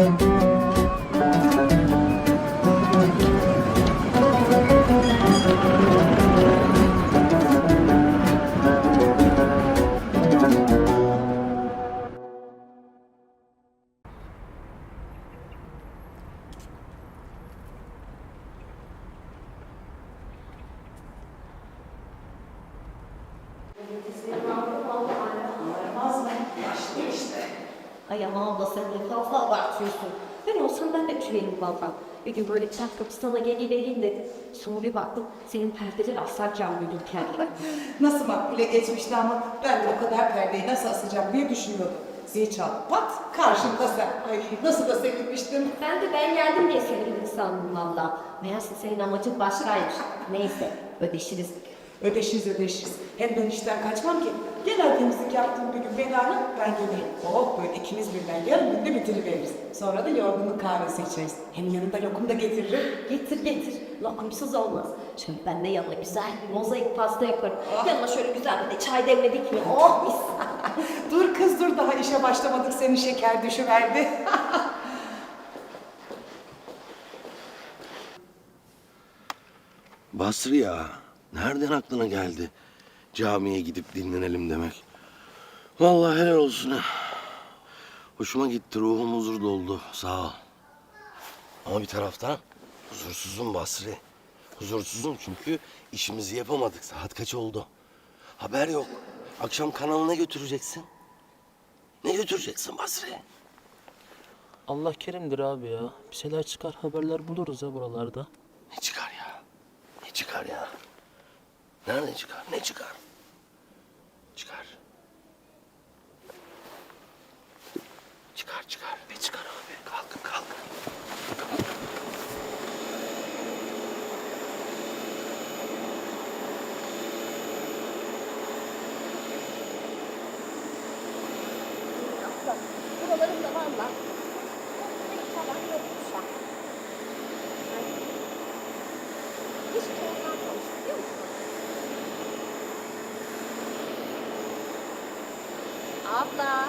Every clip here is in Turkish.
Ay de fazla abartıyorsun. Ben olsam ben de tüyerim valla. Bir gün böyle çat kapı sana geliveririm dedim. Sonra bir baktım senin perdeler asla camlıyordun kendine. Nasıl makbule geçmişti ama ben de o kadar perdeyi nasıl asacağım diye düşünüyordum. Zil çal, pat karşımda sen. Ay nasıl da sevinmiştim. Ben de ben geldim diye sevindin sandım valla. Meğerse senin amacın başkaymış. Neyse ödeşiriz. Ödeşiriz ödeşiriz. Hem ben işten kaçmam ki. Genel temizlik yaptığım bir gün beni ara, ben geleyim. Oh böyle ikimiz birden yarım günde bitiriveririz. Sonra da yorgunluk kahvesi içeriz. Hem yanında lokum da getiririm. Getir getir. Lokumsuz olmaz. Şöyle ben de yanına güzel bir mozaik pasta yaparım. Yanına şöyle güzel bir de çay demledik mi? Oh mis. dur kız dur daha işe başlamadık senin şeker düşüverdi. Basri ya, nereden aklına geldi camiye gidip dinlenelim demek? Vallahi helal olsun ha. Hoşuma gitti, ruhum huzur doldu. Sağ ol. Ama bir taraftan huzursuzum Basri. Huzursuzum çünkü işimizi yapamadık. Saat kaç oldu? Haber yok. Akşam kanalına götüreceksin. Ne götüreceksin Basri? Allah kerimdir abi ya. Bir şeyler çıkar haberler buluruz ya buralarda. Ne çıkar ya? Ne çıkar ya? Nerede çıkar? Ne çıkar? Çıkar. Çıkar çıkar. Ne çıkar abi? Kalkın kalkın. Kalkın. Buralarım da valla. Falan yokmuşlar. Hiç tozlanmamış biliyor musun? Abla.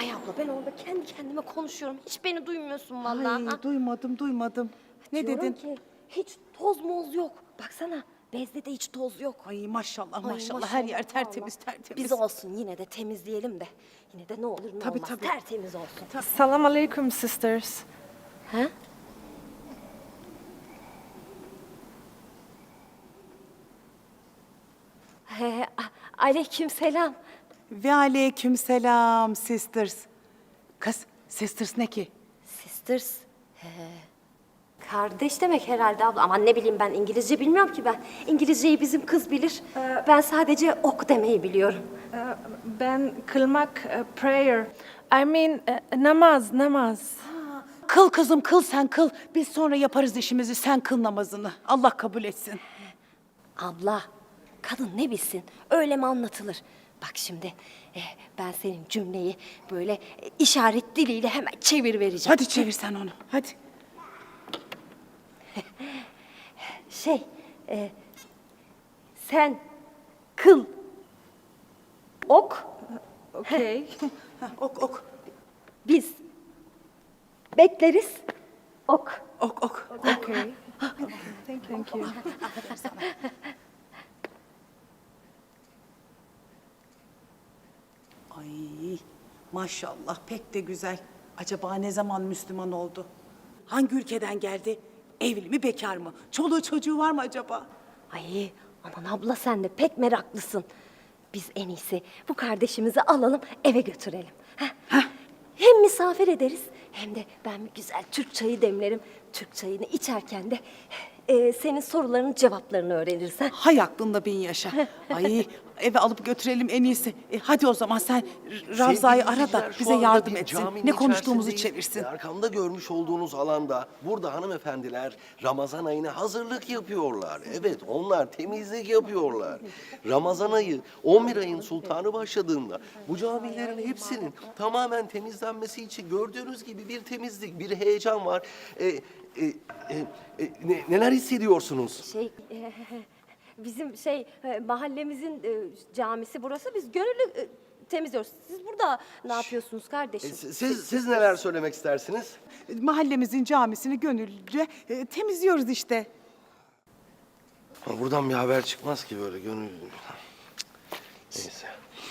Ay abla ben orada kendi kendime konuşuyorum. Hiç beni duymuyorsun vallahi. Ay ha? duymadım duymadım. Ne Diyorum dedin? ki hiç toz moz yok. Baksana bezde de hiç toz yok. Ay maşallah Ay, maşallah, her yer tertemiz tertemiz. Biz olsun yine de temizleyelim de. Yine de ne olur ne Tabii, olmaz tabii. tertemiz olsun. Salam alaikum sisters. Ha? He, a- aleyküm selam. Ve aleyküm selam sisters. Kız sisters ne ki? Sisters. He. Kardeş demek herhalde abla. Ama ne bileyim ben İngilizce bilmiyorum ki ben. İngilizceyi bizim kız bilir. Ben sadece ok demeyi biliyorum. Ben kılmak e, prayer. I mean e, namaz, namaz. Kıl kızım kıl sen kıl. Biz sonra yaparız işimizi sen kıl namazını. Allah kabul etsin. Abla, kadın ne bilsin? Öyle mi anlatılır? Bak şimdi, eh, ben senin cümleyi böyle eh, işaret diliyle hemen çevir vereceğim. Hadi çevir sen onu. Hadi. Şey, eh, sen kıl, ok, Okay. Ha, ok ok. biz bekleriz, ok. Ok ok. okay. Thank you. Ay maşallah pek de güzel. Acaba ne zaman Müslüman oldu? Hangi ülkeden geldi? Evli mi bekar mı? Çoluğu çocuğu var mı acaba? Ay, aman abla sen de pek meraklısın. Biz en iyisi bu kardeşimizi alalım eve götürelim. Heh. Hem misafir ederiz hem de ben bir güzel Türk çayı demlerim. Türk çayını içerken de eh, senin sorularının cevaplarını öğreniriz. ha? Hay aklında bin yaşa. Ay eve alıp götürelim en iyisi. E, hadi o zaman sen R- Ravza'yı ara da bize yardım etsin. Ne konuştuğumuzu çevirsin. Arkamda görmüş olduğunuz alanda burada hanımefendiler Ramazan ayına hazırlık yapıyorlar. Evet onlar temizlik yapıyorlar. Ramazan ayı 11 ayın sultanı başladığında bu camilerin hepsinin tamamen temizlenmesi için gördüğünüz gibi bir temizlik, bir heyecan var. E, e, e, e, ne- neler hissediyorsunuz? Şey, bizim şey e, mahallemizin e, camisi burası. Biz gönüllü e, temizliyoruz. Siz burada ne yapıyorsunuz E, kardeşim? siz, siz, siz neler söylemek istersiniz? Mahallemizin camisini gönüllüce e, temizliyoruz işte. Buradan bir haber çıkmaz ki böyle gönül. Neyse.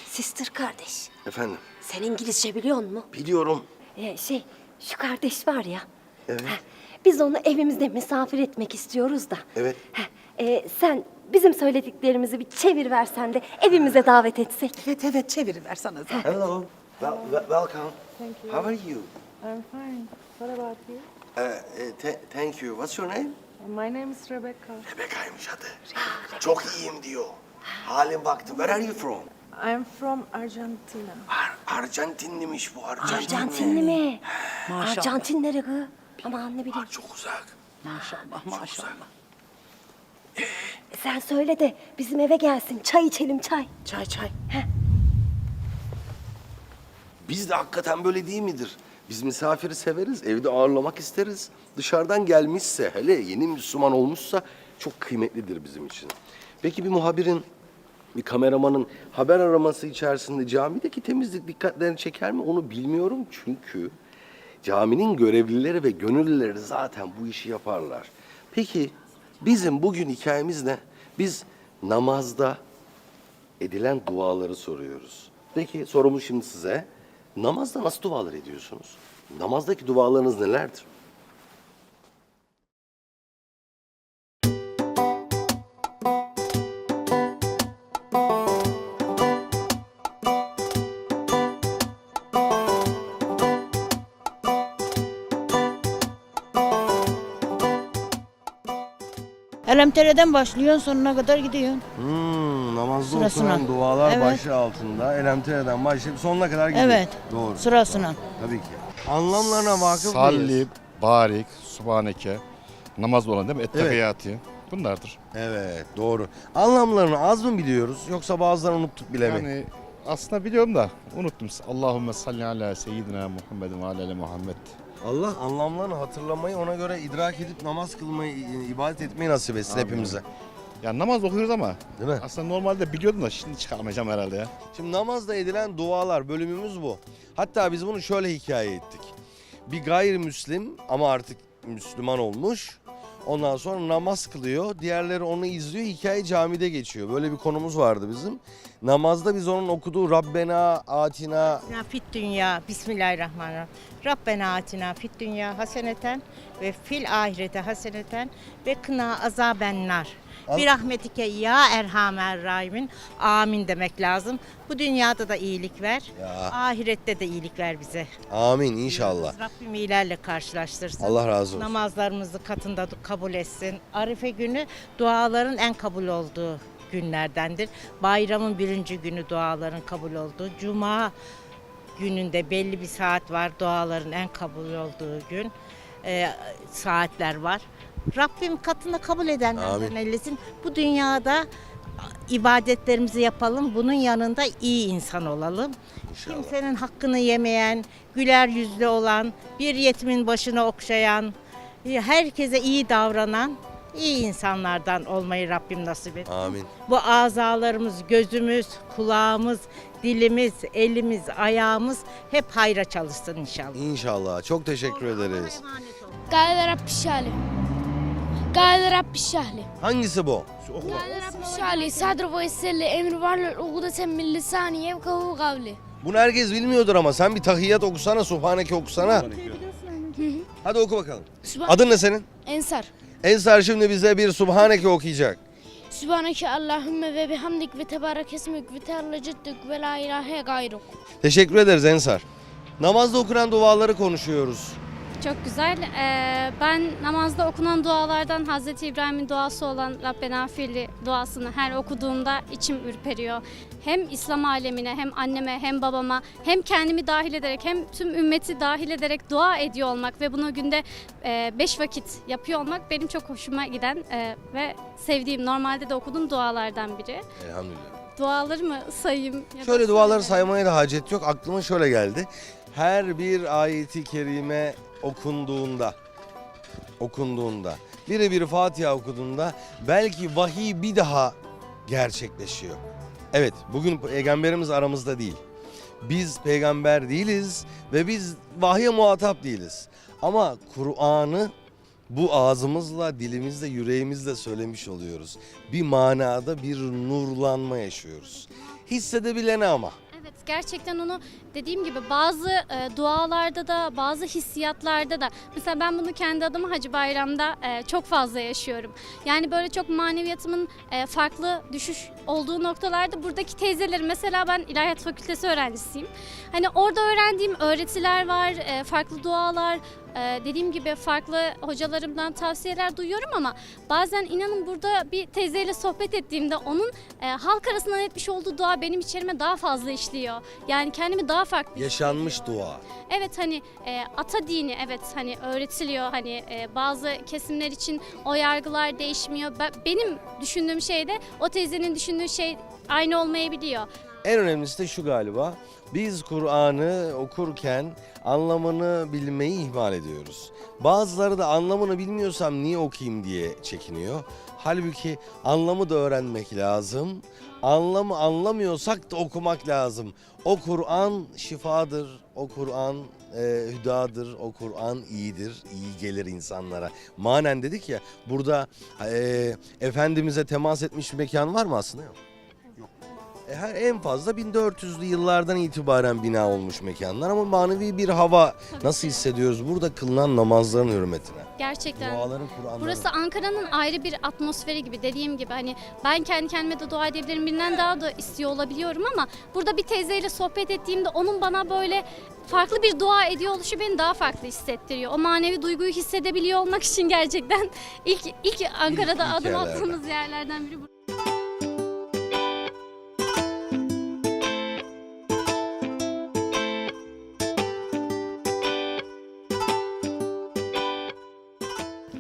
Sister kardeş. Efendim, Sen İngilizce biliyor musun? biliyorum. Ee, şey, şu kardeş var ya. Evet. heh, biz onu evimizde misafir etmek istiyoruz da. Evet. Heh, e, sen bizim söylediklerimizi bir çevir versen de evimize davet etsek. Evet evet çeviriversene sen. Hello. Wel- wel- welcome. Thank you. How are you? I'm fine. What about you? Uh, uh, ta- thank you. What's your name? My name is Rebecca. Rebecca'ymış adı. Çok iyiyim diyor. Halim baktı. Where are you from? I'm from Argentina. Ar Arjantinliymiş bu Arjantinli. Arjantinli mi? Maşallah. Arjantin nere kız? Aman ne bileyim. Çok uzak. Maşallah maşallah. Sen söyle de bizim eve gelsin. Çay içelim çay. Çay çay. Biz de hakikaten böyle değil midir? Biz misafiri severiz, evde ağırlamak isteriz. Dışarıdan gelmişse, hele yeni Müslüman olmuşsa çok kıymetlidir bizim için. Peki bir muhabirin, bir kameramanın haber araması içerisinde camideki temizlik dikkatlerini çeker mi onu bilmiyorum. Çünkü caminin görevlileri ve gönüllüleri zaten bu işi yaparlar. Peki bizim bugün hikayemiz ne? Biz namazda edilen duaları soruyoruz. Peki sorumuz şimdi size. Namazda nasıl dualar ediyorsunuz? Namazdaki dualarınız nelerdir? Elemtere'den başlıyorsun sonuna kadar gidiyorsun. Hmm, namazda Sırasına. okunan dualar Evet. başı altında elemtereden başlayıp sonuna kadar gidiyor. Evet. Doğru. Sırasına. Tabii ki. Anlamlarına vakıf Salli, mıyız? barik, subhaneke, namaz olan değil mi? Evet. Ettehiyati. Bunlardır. Evet, doğru. Anlamlarını az mı biliyoruz yoksa bazılarını unuttuk bile mi? Yani aslında biliyorum da unuttum. Allahümme salli ala seyyidina Muhammedin ve ala ali Muhammed. Allah anlamlarını hatırlamayı ona göre idrak edip namaz kılmayı, ibadet etmeyi nasip etsin hepimize. Yani namaz okuyoruz ama Değil mi? aslında normalde biliyordum da şimdi çıkarmayacağım herhalde ya. Şimdi namazda edilen dualar bölümümüz bu. Hatta biz bunu şöyle hikaye ettik. Bir gayrimüslim ama artık Müslüman olmuş. Ondan sonra namaz kılıyor. Diğerleri onu izliyor. Hikaye camide geçiyor. Böyle bir konumuz vardı bizim. Namazda biz onun okuduğu Rabbena atina fit dünya. Bismillahirrahmanirrahim. Rabbena atina fit dünya haseneten ve fil ahirete haseneten ve kına azaben. Bir rahmetike ya erhamer rahimin. Amin demek lazım. Bu dünyada da iyilik ver. Ya. Ahirette de iyilik ver bize. amin inşallah. Rabbim iyilerle karşılaştırsın. Allah razı olsun. Namazlarımızı katında kabul etsin. Arife günü duaların en kabul olduğu günlerdendir. Bayramın birinci günü duaların kabul olduğu. Cuma gününde belli bir saat var duaların en kabul olduğu gün. Ee, saatler var. Rabbim katına kabul edenlerden eylesin. Bu dünyada ibadetlerimizi yapalım. Bunun yanında iyi insan olalım. İnşallah. Kimsenin hakkını yemeyen, güler yüzlü olan, bir yetimin başını okşayan, herkese iyi davranan iyi insanlardan olmayı Rabbim nasip etsin. Amin. Bu azalarımız, gözümüz, kulağımız, dilimiz, elimiz, ayağımız hep hayra çalışsın inşallah. İnşallah. Çok teşekkür Allah ederiz. Gayet Rabbi Şalim. قال رب اشرح لي Hangisi bu? قال رب اشرح لي صدر ويسر لي امر واحلل عقدة من لساني يفقهوا قولي Bunu herkes bilmiyordur ama sen bir tahiyyat okusana, subhaneke okusana. Hadi oku bakalım. سبحان Adın ne senin? انصر Ensar şimdi bize bir subhaneke okuyacak. سبحانك اللهم وبحمدك وتبارك اسمك وتعالى جدك ولا اله غيرك Teşekkür ederiz Ensar. Namazda okunan duaları konuşuyoruz. Çok güzel. Ee, ben namazda okunan dualardan Hazreti İbrahim'in duası olan Rabbena firli duasını her okuduğumda içim ürperiyor. Hem İslam alemine hem anneme hem babama hem kendimi dahil ederek hem tüm ümmeti dahil ederek dua ediyor olmak ve bunu günde e, beş vakit yapıyor olmak benim çok hoşuma giden e, ve sevdiğim normalde de okuduğum dualardan biri. Elhamdülillah. Duaları mı sayayım? ya Şöyle duaları saymaya da hacet yok. Aklıma şöyle geldi. Her bir ayeti kerime okunduğunda, okunduğunda, biri bir Fatiha okuduğunda belki vahiy bir daha gerçekleşiyor. Evet, bugün peygamberimiz aramızda değil. Biz peygamber değiliz ve biz vahye muhatap değiliz. Ama Kur'an'ı bu ağzımızla, dilimizle, yüreğimizle söylemiş oluyoruz. Bir manada bir nurlanma yaşıyoruz. Hissedebilene ama. Evet gerçekten onu dediğim gibi bazı e, dualarda da bazı hissiyatlarda da mesela ben bunu kendi adıma Hacı Bayram'da e, çok fazla yaşıyorum. Yani böyle çok maneviyatımın e, farklı düşüş olduğu noktalarda buradaki teyzelerim mesela ben İlahiyat Fakültesi öğrencisiyim. Hani orada öğrendiğim öğretiler var, e, farklı dualar, e, dediğim gibi farklı hocalarımdan tavsiyeler duyuyorum ama bazen inanın burada bir teyzeyle sohbet ettiğimde onun e, halk arasından etmiş olduğu dua benim içerime daha fazla işliyor. Yani kendimi daha farklı Yaşanmış dua. Evet hani e, ata dini evet hani öğretiliyor hani e, bazı kesimler için o yargılar değişmiyor. Ben- benim düşündüğüm şey de o teyzenin düşündüğü şey aynı olmayabiliyor. En önemlisi de şu galiba. Biz Kur'an'ı okurken anlamını bilmeyi ihmal ediyoruz. Bazıları da anlamını bilmiyorsam niye okuyayım diye çekiniyor. Halbuki anlamı da öğrenmek lazım. Anlamı anlamıyorsak da okumak lazım. O Kur'an şifadır. O Kur'an e, hüdadır. O Kur'an iyidir. iyi gelir insanlara. Manen dedik ya burada e, Efendimiz'e temas etmiş bir mekan var mı aslında? Yok. E, Her en fazla 1400'lü yıllardan itibaren bina olmuş mekanlar ama manevi bir hava nasıl hissediyoruz burada kılınan namazların hürmetine. Gerçekten. Duaların Kur'anların. Burası Ankara'nın ayrı bir atmosferi gibi dediğim gibi hani ben kendi kendime de dua edebilirim birinden daha da istiyor olabiliyorum ama burada bir teyzeyle sohbet ettiğimde onun bana böyle farklı bir dua ediyor oluşu beni daha farklı hissettiriyor. O manevi duyguyu hissedebiliyor olmak için gerçekten ilk ilk Ankara'da adım yerlerde. attığımız yerlerden biri bu.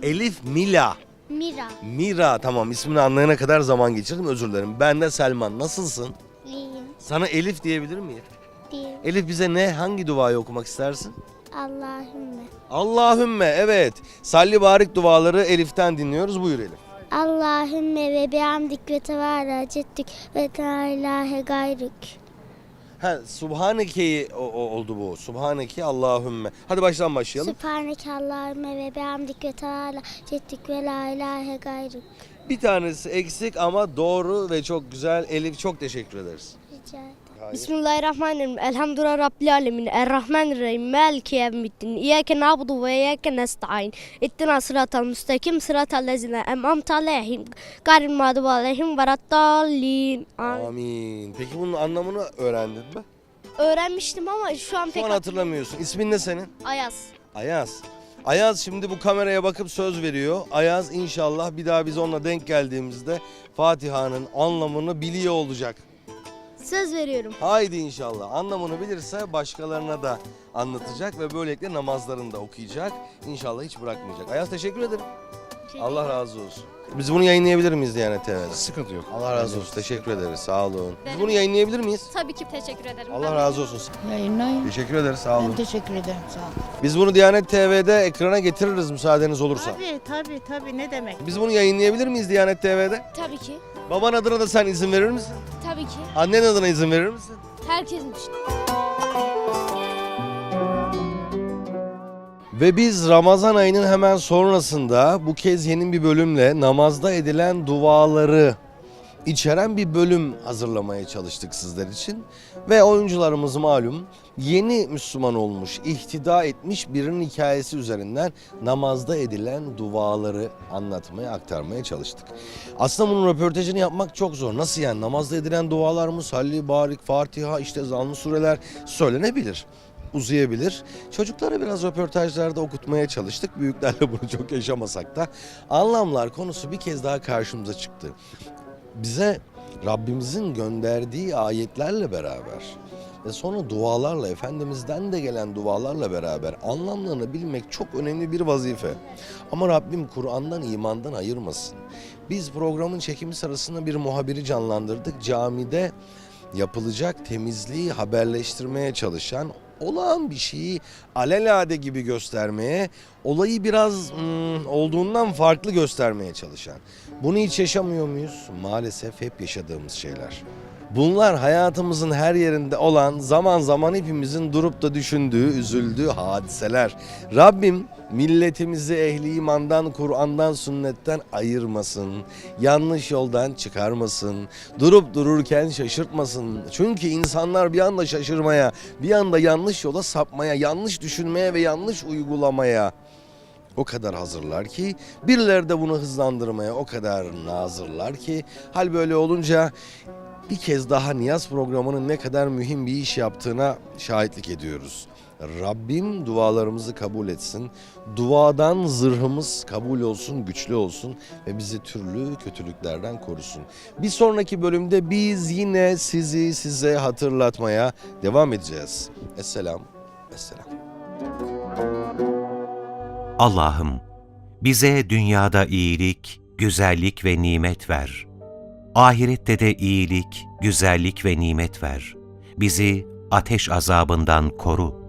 Elif Mila. Mira. Mira tamam ismini anlayana kadar zaman geçirdim özür dilerim. Ben de Selman nasılsın? İyiyim. Sana Elif diyebilir miyim? Diyeyim. Elif bize ne hangi duayı okumak istersin? Allahümme. Allahümme evet. Salli barik duaları Elif'ten dinliyoruz buyur Elif. Allahümme ve bihamdik ve tevala ceddük ve la ilahe gayrük. Ha Subhaneke'yi o, o- oldu bu. Subhaneke Allahümme. Hadi baştan başlayalım. Sübhaneke Allahümme ve bihamdik ve teala ceddük ve la ilahe gayrük. Bir tanesi eksik ama doğru ve çok güzel. Elif çok teşekkür ederiz. Rica ederim. Bismillahirrahmanirrahim. Elhamdülillahi Rabbil alemin. Errahmanirrahim. Maliki yevmiddin. İyyâke na'budu ve iyyâke nesta'in. İttina sıratal müstakim sıratal lezine em'amte aleyhim. Gayril mağdubi aleyhim ve raddallin. Amin. Peki bunun anlamını öğrendin mi? Öğrenmiştim ama şu an Şu pek an hatırlamıyorsun. İsmin ne senin? Ayaz. Ayaz. Ayaz şimdi bu kameraya bakıp söz veriyor. Ayaz inşallah bir daha biz onunla denk geldiğimizde Fatiha'nın anlamını biliyor olacak. Söz veriyorum. Haydi inşallah. Anlamını bilirse başkalarına da anlatacak ve böylelikle namazlarını da okuyacak. İnşallah hiç bırakmayacak. Ayaz teşekkür ederim. Allah razı olsun. Biz bunu yayınlayabilir miyiz Diyanet TV'de? Sıkıntı yok. Allah razı olsun. Teşekkür ederiz. Sağ olun. Biz bunu yayınlayabilir miyiz? Tabii ki teşekkür ederim. Allah Ben- razı olsun. Yayınlayın. Teşekkür ederiz. Sağ olun. teşekkür ederim. Sağ olun. Biz bunu Diyanet TV'de ekrana getiririz müsaadeniz olursa. Tabii tabii tabii ne demek. Biz bunu yayınlayabilir miyiz Diyanet TV'de? Tabii ki. Baban adına da sen izin verir misin? Tabii ki. Annen adına izin verir misin? Herkesin için. Ve biz Ramazan ayının hemen sonrasında bu kez yeni bir bölümle namazda edilen duaları içeren bir bölüm hazırlamaya çalıştık sizler için. Ve oyuncularımız malum yeni Müslüman olmuş, ihtida etmiş birinin hikayesi üzerinden namazda edilen duaları anlatmaya, aktarmaya çalıştık. Aslında bunun röportajını yapmak çok zor. Nasıl yani? Namazda edilen dualar mı? Salli, barik, Fatiha, işte zanlı sureler söylenebilir uzayabilir. Çocuklara biraz röportajlarda okutmaya çalıştık. Büyüklerle bunu çok yaşamasak da. Anlamlar konusu bir kez daha karşımıza çıktı. Bize Rabbimizin gönderdiği ayetlerle beraber ve sonra dualarla, Efendimiz'den de gelen dualarla beraber anlamlarını bilmek çok önemli bir vazife. Ama Rabbim Kur'an'dan, imandan ayırmasın. Biz programın çekimi sırasında bir muhabiri canlandırdık. Camide yapılacak temizliği haberleştirmeye çalışan olağan bir şeyi alelade gibi göstermeye, olayı biraz hmm, olduğundan farklı göstermeye çalışan. Bunu hiç yaşamıyor muyuz? Maalesef hep yaşadığımız şeyler. Bunlar hayatımızın her yerinde olan zaman zaman hepimizin durup da düşündüğü, üzüldüğü hadiseler. Rabbim milletimizi ehli imandan, Kur'an'dan, sünnetten ayırmasın. Yanlış yoldan çıkarmasın. Durup dururken şaşırtmasın. Çünkü insanlar bir anda şaşırmaya, bir anda yanlış yola sapmaya, yanlış düşünmeye ve yanlış uygulamaya o kadar hazırlar ki birileri de bunu hızlandırmaya o kadar nazırlar ki hal böyle olunca bir kez daha Niyaz programının ne kadar mühim bir iş yaptığına şahitlik ediyoruz. Rabbim dualarımızı kabul etsin. Duadan zırhımız kabul olsun, güçlü olsun ve bizi türlü kötülüklerden korusun. Bir sonraki bölümde biz yine sizi size hatırlatmaya devam edeceğiz. Esselam. Esselam. Allah'ım bize dünyada iyilik, güzellik ve nimet ver. Ahirette de iyilik, güzellik ve nimet ver. Bizi ateş azabından koru.